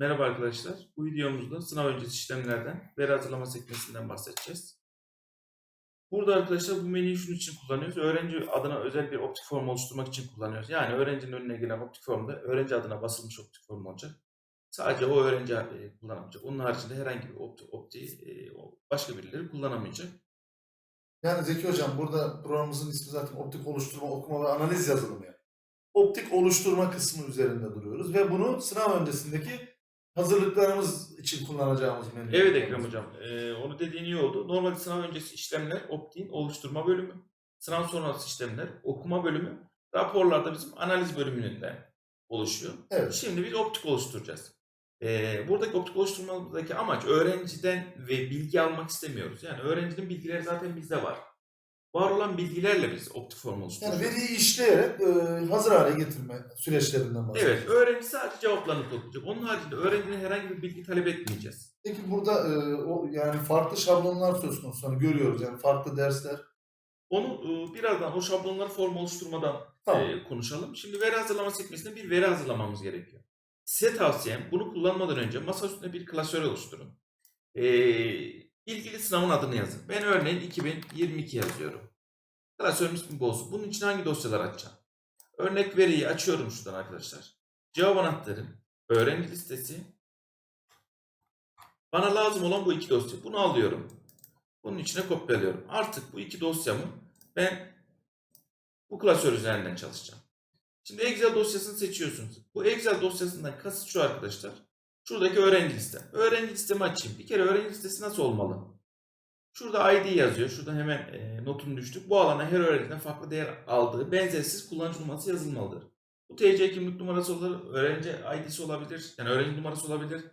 Merhaba arkadaşlar. Bu videomuzda sınav öncesi işlemlerden veri hazırlama sekmesinden bahsedeceğiz. Burada arkadaşlar bu menüyü şunun için kullanıyoruz. Öğrenci adına özel bir optik form oluşturmak için kullanıyoruz. Yani öğrencinin önüne gelen optik formda öğrenci adına basılmış optik form olacak. Sadece o öğrenci e, kullanamayacak. Onun haricinde herhangi bir opti, optiği e, başka birileri kullanamayacak. Yani Zeki Hocam burada programımızın ismi zaten optik oluşturma, okuma ve analiz yazılımı yani. Optik oluşturma kısmı üzerinde duruyoruz ve bunu sınav öncesindeki hazırlıklarımız için kullanacağımız menü. Evet Ekrem Hocam, e, onu dediğin iyi oldu. Normalde sınav öncesi işlemler optiğin oluşturma bölümü, sınav sonrası işlemler okuma bölümü, raporlarda bizim analiz bölümünden oluşuyor. Evet. Şimdi biz optik oluşturacağız. E, buradaki optik oluşturmadaki amaç öğrenciden ve bilgi almak istemiyoruz. Yani öğrencinin bilgileri zaten bizde var. Var olan bilgilerle biz optik form Yani oluşturuyoruz. veriyi işleyerek e, hazır hale getirme süreçlerinden bahsediyoruz. Evet, öğrenci sadece cevaplarını toplayacak. Onun haricinde öğrencinin herhangi bir bilgi talep etmeyeceğiz. Peki burada e, o yani farklı şablonlar söz konusu hani görüyoruz yani farklı dersler. Onu e, birazdan o şablonları form oluşturmadan Tamam. e, konuşalım. Şimdi veri hazırlama sekmesinde bir veri hazırlamamız gerekiyor. Size tavsiyem bunu kullanmadan önce masa üstünde bir klasör oluşturun. E, ilgili sınavın adını yazın. Ben örneğin 2022 yazıyorum. Klasörün ismi olsun. Bunun için hangi dosyalar açacağım? Örnek veriyi açıyorum şuradan arkadaşlar. Cevap anahtarı, öğrenci listesi. Bana lazım olan bu iki dosya. Bunu alıyorum. Bunun içine kopyalıyorum. Artık bu iki dosyamı ben bu klasör üzerinden çalışacağım. Şimdi Excel dosyasını seçiyorsunuz. Bu Excel dosyasından kasıt şu arkadaşlar. Şuradaki öğrenci liste. Öğrenci listemi açayım. Bir kere öğrenci listesi nasıl olmalı? Şurada ID yazıyor. Şurada hemen e, notunu düştük. Bu alana her öğrenciden farklı değer aldığı benzersiz kullanıcı numarası yazılmalıdır. Bu TC kimlik numarası olabilir, öğrenci ID'si olabilir, yani öğrenci numarası olabilir.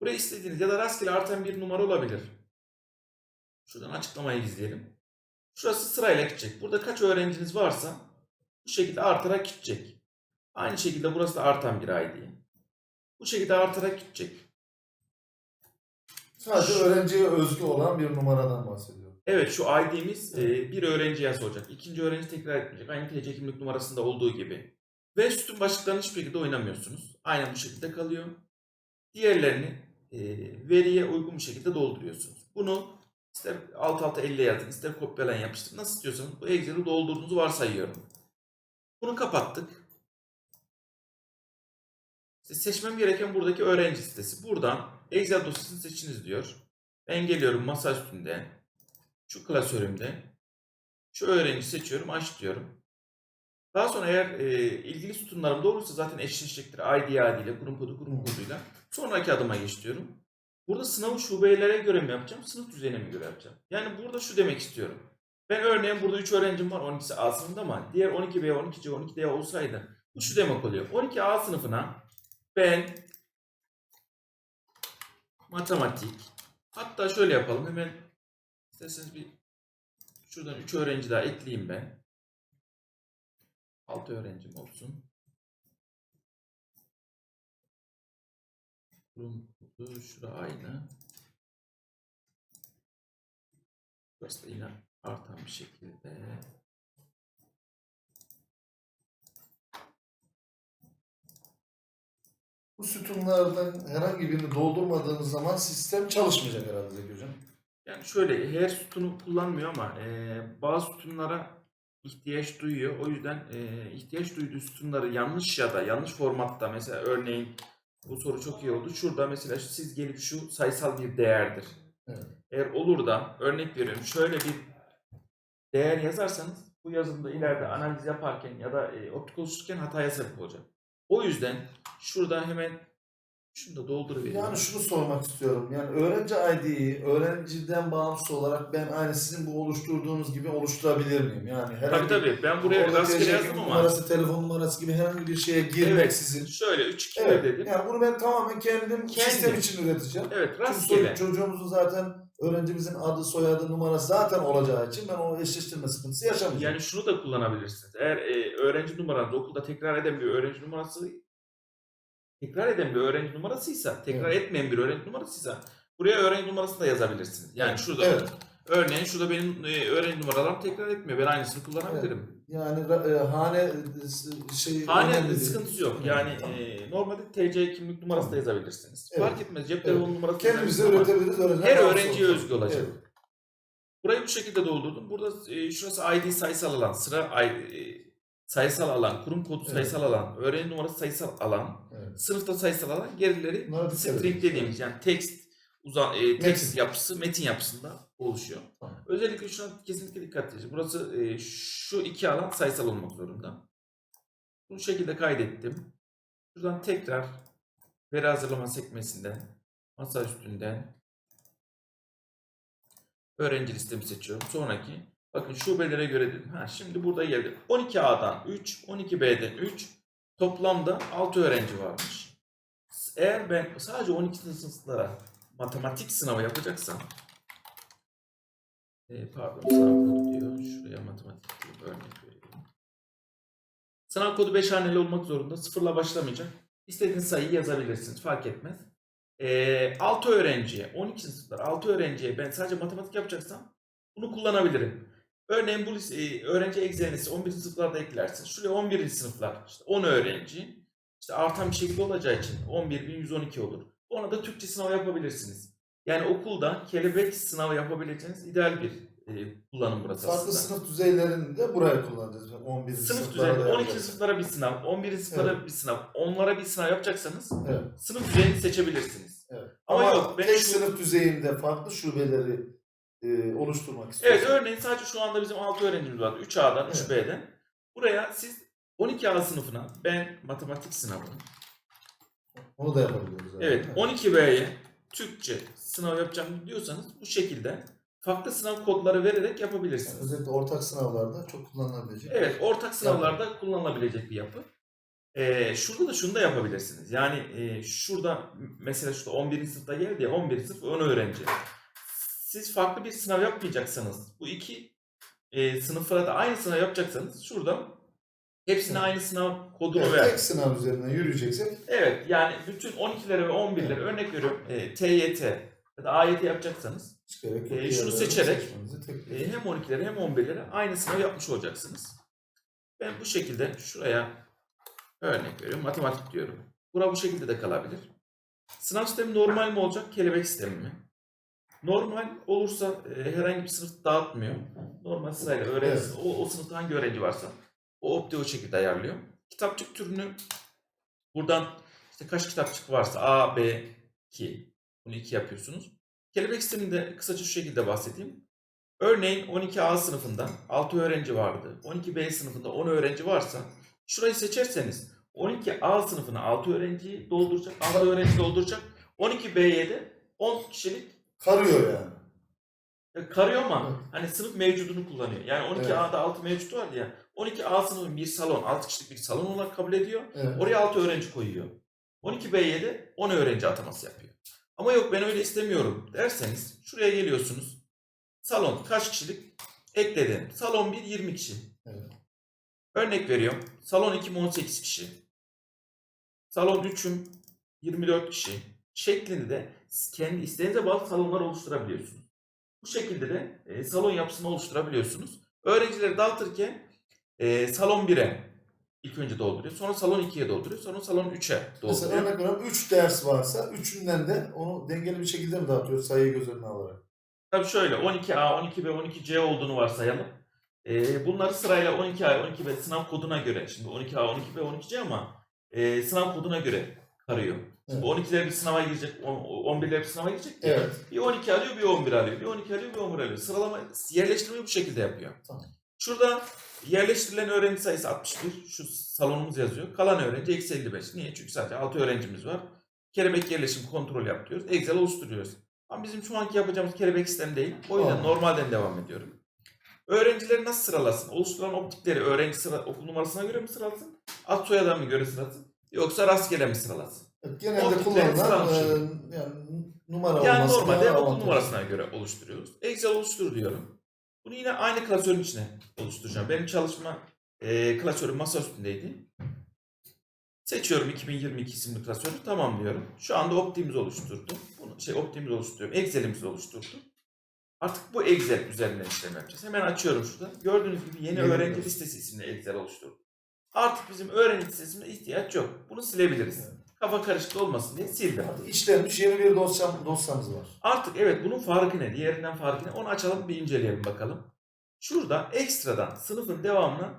Buraya istediğiniz ya da rastgele artan bir numara olabilir. Şuradan açıklamayı izleyelim. Şurası sırayla gidecek. Burada kaç öğrenciniz varsa bu şekilde artarak gidecek. Aynı şekilde burası da artan bir ID. Bu şekilde artarak gidecek. Sadece öğrenciye özgü olan bir numaradan bahsediyorum. Evet şu ID'miz e, bir öğrenciye has olacak. İkinci öğrenci tekrar etmeyecek. Aynı TC kimlik numarasında olduğu gibi. Ve sütun başlıklarını hiçbir şekilde oynamıyorsunuz. Aynen bu şekilde kalıyor. Diğerlerini e, veriye uygun bir şekilde dolduruyorsunuz. Bunu ister alt alta elle yazın, ister kopyalayın yapıştırın. Nasıl istiyorsanız bu Excel'i doldurduğunuzu varsayıyorum. Bunu kapattık. Seçmem gereken buradaki öğrenci listesi. Buradan Excel dosyasını seçiniz diyor. Ben geliyorum masa üstünde. Şu klasörümde. Şu öğrenci seçiyorum, aç diyorum. Daha sonra eğer e, ilgili sütunlarım doğruysa zaten eşleşecektir. ID ile, kurum kodu, kurum koduyla. Sonraki adıma geç diyorum. Burada sınavı şubelere göre mi yapacağım, sınıf düzeyine mi göre yapacağım? Yani burada şu demek istiyorum. Ben örneğin burada 3 öğrencim var 12'si A sınıfında ama diğer 12B, 12C, 12D olsaydı bu şu demek oluyor. 12A sınıfına ben matematik hatta şöyle yapalım hemen isterseniz bir şuradan 3 öğrenci daha ekleyeyim ben. 6 öğrencim olsun. Kurum kodu şura aynı. Burası da yine artan bir şekilde. Bu sütunlardan herhangi birini doldurmadığınız zaman sistem çalışmayacak herhalde Zeki Hocam. Yani şöyle her sütunu kullanmıyor ama eee, bazı sütunlara ihtiyaç duyuyor. O yüzden eee, ihtiyaç duyduğu sütunları yanlış ya da yanlış formatta mesela örneğin bu soru çok iyi oldu. Şurada mesela siz gelip şu sayısal bir değerdir. Evet. Eğer olur da örnek veriyorum şöyle bir değer yazarsanız bu yazılımda ileride analiz yaparken ya da e, optik oluştururken hataya sebep olacak. O yüzden şurada hemen şunu da dolduruvereyim. Yani şunu sormak istiyorum. Yani öğrenci ID'yi öğrenciden bağımsız olarak ben aynı sizin bu oluşturduğunuz gibi oluşturabilir miyim? Yani herhangi Tabii tabii ben buraya rastgele yazdım ama numarası, telefon numarası gibi herhangi bir şeye girmek Evet. sizin. şöyle 3 2 Evet. dedim. Yani bunu ben tamamen kendim, Kendim. sistem için üreteceğim. Evet Çünkü rastgele. çocuğumuzun zaten öğrencimizin adı, soyadı, numarası zaten olacağı için ben o eşleştirme sıkıntısı yaşamayacağım. Yani şunu da kullanabilirsiniz. Eğer e, öğrenci numaranız okulda tekrar eden bir öğrenci numarası tekrar eden bir öğrenci numarasıysa, tekrar etmeyen bir öğrenci numarasıysa buraya öğrenci numarasını da yazabilirsiniz. Yani şurada Evet. Örneğin şurada benim e, öğrenci numaralarım tekrar etmiyor. Ben aynısını kullanabilirim. Yani ra- e, hane e, şey Hane sıkıntısı yok. Yani e, normalde TC kimlik numarası da yazabilirsiniz. Evet. Fark etmez. Cep Evet. telefonu numarası kendimize üretebiliriz. öğrenciler Her öğrenciye olacak. özgü olacak. Evet. Burayı bu şekilde doldurdum. Burada e, şurası ID sayısal alan, sıra I- e, sayısal alan, kurum kodu Evet. sayısal alan, öğrenci numarası sayısal alan, Evet. sınıfta sayısal alan, gerileri dikkat string dediğimiz yani text uzan e, text Metin. yapısı, metin yapısında oluşuyor. Tamam. Özellikle şuna kesinlikle dikkat edin. Burası e, şu iki alan sayısal olmak zorunda. Bu şekilde kaydettim. Şuradan tekrar veri hazırlama sekmesinden masa üstünden öğrenci listemi seçiyorum. Sonraki bakın şubelere göre dedim. Ha, şimdi burada geldi. 12A'dan 3, 12B'den 3 toplamda 6 öğrenci varmış. Eğer ben sadece 12 sınıflara matematik sınavı yapacaksam e, pardon sınav kodu diyor. Şuraya matematik diye örnek veriyorum. Sınav kodu 5 haneli olmak zorunda. Sıfırla başlamayacak. İstediğiniz sayıyı yazabilirsiniz. Fark etmez. E, 6 öğrenciye, 12 sınıflar 6 öğrenciye ben sadece matematik yapacaksam bunu kullanabilirim. Örneğin bu lise, e, öğrenci egzersizi 11. sınıflarda eklersiniz. Şuraya 11. sınıflar, işte 10 öğrenci. İşte artan bir şekilde olacağı için 11.112 olur. Ona da Türkçe sınavı yapabilirsiniz. Yani okulda kelebek sınavı yapabileceğiniz ideal bir e, kullanım burası Farklı aslında. sınıf düzeylerini de buraya kullanacağız. 11. Sınıf düzeyinde da 12 yapacağız. sınıflara bir sınav, 11 sınıflara bir sınav, onlara bir sınav yapacaksanız Evet. sınıf düzeyini seçebilirsiniz. Evet. Ama Ama, yok, tek şu- sınıf düzeyinde farklı şubeleri e, oluşturmak istiyoruz. Evet örneğin sadece şu anda bizim 6 öğrencimiz var. 3A'dan, Evet. 3B'den. Buraya siz 12A sınıfına ben matematik sınavı, Onu da yapabiliyoruz. zaten. evet 12B'ye Türkçe sınav yapacağım diyorsanız bu şekilde farklı sınav kodları vererek Yani yapabilirsiniz. özellikle ortak sınavlarda çok kullanılabilecek. Evet, ortak sınavlarda kullanılabilecek bir yapı. Ee, şurada da şunu da yapabilirsiniz. Yani e, şurada mesela şurada 11. sınıfta geldi ya 11. sınıf 10 öğrenci. Siz farklı bir sınav yapmayacaksanız bu iki e, sınıflara da aynı sınav yapacaksanız şurada hepsine Evet. aynı sınav kodunu Evet, ver. tek sınav üzerinden yürüyeceksek Evet yani bütün 12'lere ve 11'lere Evet. örnek veriyorum e, TYT ya da AYT yapacaksanız. Ee, şunu seçerek, E, hem 12'lere hem 11'lere aynı sınavı yapmış olacaksınız. Ben bu şekilde şuraya örnek veriyorum. Matematik diyorum. Bura bu şekilde de kalabilir. Sınav sistemi normal mi olacak? Kelebek sistemi mi? Normal olursa e, herhangi bir sınıf dağıtmıyor. Normal sırayla öğrenci, Evet. o, o sınıfta hangi öğrenci varsa o optiği o şekilde ayarlıyor. Kitapçık türünü buradan işte kaç kitapçık varsa A, B, 2 bunu 2 yapıyorsunuz. Kelebek sisteminde kısaca şu şekilde bahsedeyim. Örneğin 12A sınıfında 6 öğrenci vardı. 12B sınıfında 10 öğrenci varsa şurayı seçerseniz 12A sınıfına 6 öğrenciyi dolduracak, 6 öğrenci dolduracak. 12B'ye de 10 kişilik Karıyor yani. e, karıyor ama Evet. hani sınıf mevcudunu kullanıyor. Yani 12A'da 6 mevcut var ya. 12A sınıfın bir salon, 6 kişilik bir salon olarak kabul ediyor. Evet. Oraya 6 öğrenci koyuyor. 12B'ye de 10 öğrenci ataması yapıyor. Ama yok ben öyle istemiyorum derseniz şuraya geliyorsunuz. Salon kaç kişilik? Ekledim. Salon 1 20 kişi. Evet. Örnek veriyorum. Salon 2'm 18 kişi. Salon 3'üm 24 kişi. Şeklinde de kendi isteğinize bağlı salonlar oluşturabiliyorsunuz. Bu şekilde de e, salon yapısını oluşturabiliyorsunuz. Öğrencileri dağıtırken e, salon 1'e ilk önce dolduruyor. Sonra salon 2'ye dolduruyor. Sonra salon 3'e Mesela dolduruyor. örnek veriyorum 3 ders varsa üçünden de onu dengeli bir şekilde mi dağıtıyoruz sayıyı göz önüne alarak? Tabii şöyle 12A, 12B, 12C olduğunu varsayalım. Ee, bunları sırayla 12A, 12B sınav koduna göre. Şimdi 12A, 12B, 12C ama e, sınav koduna göre karıyor. Şimdi Evet. 12'ler bir sınava girecek, on- 11'ler bir sınava girecek. Evet. Bir 12 alıyor, bir 11 alıyor. Bir 12 alıyor, bir 11 alıyor. Sıralama, yerleştirmeyi bu şekilde yapıyor. Tamam. Şurada yerleştirilen öğrenci sayısı 61. Şu salonumuz yazıyor. Kalan öğrenci eksi 55. Niye? Çünkü sadece 6 öğrencimiz var. Kelebek yerleşim kontrol yapıyoruz. Excel oluşturuyoruz. Ama bizim şu anki yapacağımız kelebek sistemi değil. O yüzden Tamam. normalden devam ediyorum. Öğrencileri nasıl sıralasın? Oluşturulan optikleri öğrenci sıra, okul numarasına göre mi sıralasın? Ad soyadına mı göre sıralasın? Yoksa rastgele mi sıralasın? Genelde kullanılan e, yani numara Yani olması normalde okul numarasına göre oluşturuyoruz. Excel oluştur diyorum. Bunu yine aynı klasörün içine oluşturacağım. Benim çalışma e, klasörüm masa üstündeydi. Seçiyorum 2022 isimli klasörü. Tamam diyorum. Şu anda Optim'iz oluşturdu. Bunu, şey Optim'iz oluşturuyorum. Excel'imizi oluşturdu. Artık bu Excel üzerinden işlem yapacağız. Hemen açıyorum şurada. Gördüğünüz gibi yeni Yeni öğrenci listesi isimli Excel oluşturdum. Artık bizim öğrenci listesine ihtiyaç yok. Bunu silebiliriz. Evet. Kafa karışıklığı olmasın diye sildim. Artık işlenmiş yeni bir dosyam, dosyamız var. Artık evet bunun farkı ne? Diğerinden farkı ne? Onu açalım bir inceleyelim bakalım. Şurada ekstradan sınıfın devamına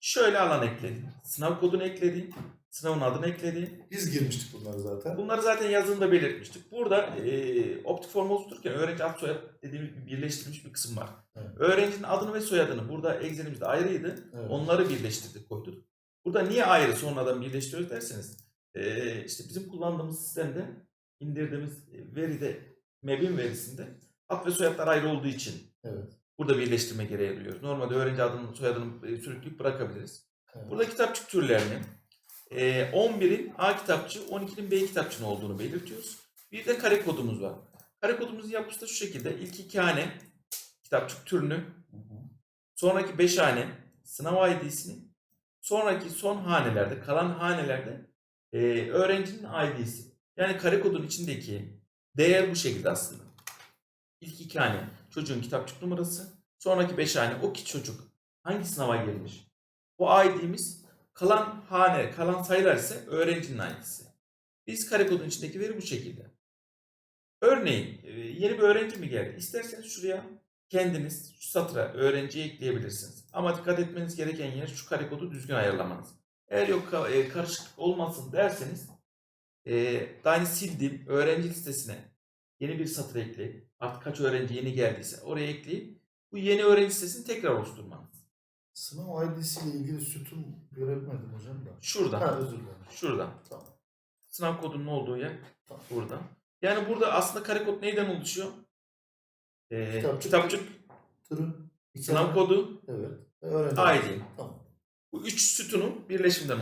şöyle alan ekledim. Sınav kodunu ekledim. Sınavın adını ekledim. Biz girmiştik bunları zaten. Bunları zaten yazılımda belirtmiştik. Burada e, optik form oluştururken öğrenci ad soyad dediğimiz bir birleştirilmiş bir kısım var. Evet. Öğrencinin adını ve soyadını burada Excel'imizde ayrıydı. Evet. Onları birleştirdik koyduk. Burada niye ayrı sonradan birleştiriyoruz derseniz e, işte bizim kullandığımız sistemde indirdiğimiz e, veride MEB'in verisinde ad ve soyadlar ayrı olduğu için Evet. burada birleştirme gereği duyuyoruz. Normalde öğrenci adını soyadını e, sürükleyip bırakabiliriz. evet. Burada kitapçık türlerini e, 11'in A kitapçı, 12'nin B kitapçının olduğunu belirtiyoruz. Bir de kare kodumuz var. Kare kodumuzun yapısı da şu şekilde. İlk iki hane kitapçık türünü, sonraki beş hane sınav ID'sini, sonraki son hanelerde, kalan hanelerde e, öğrencinin ID'si. Yani kare kodun içindeki değer bu şekilde aslında. İlk iki hane çocuğun kitapçık numarası, sonraki beş hane o ki çocuk hangi sınava girmiş. Bu ID'miz kalan hane, kalan sayılar ise öğrencinin ID'si. Biz kare kodun içindeki veri bu şekilde. Örneğin e, yeni bir öğrenci mi geldi? İsterseniz şuraya kendiniz şu satıra öğrenciyi ekleyebilirsiniz. Ama dikkat etmeniz gereken yer şu kare kodu düzgün ayarlamanız. Eğer yok e, karışıklık olmasın derseniz e, daha sildim öğrenci listesine yeni bir satır ekleyip artık kaç öğrenci yeni geldiyse oraya ekleyip bu yeni öğrenci listesini tekrar oluşturmanız. Sınav ID'si ile ilgili sütun göremedim hocam da. Şurada. Ha özür dilerim. Şurada. Tamam. Sınav kodunun olduğu yer Tamam. burada. Yani burada aslında kare kod neyden oluşuyor? Ee, Kitapçık. kitapçık, Türün. sınav kodu, Evet. Ve öğrenci. ID. Tamam. Bu üç sütunun birleşiminden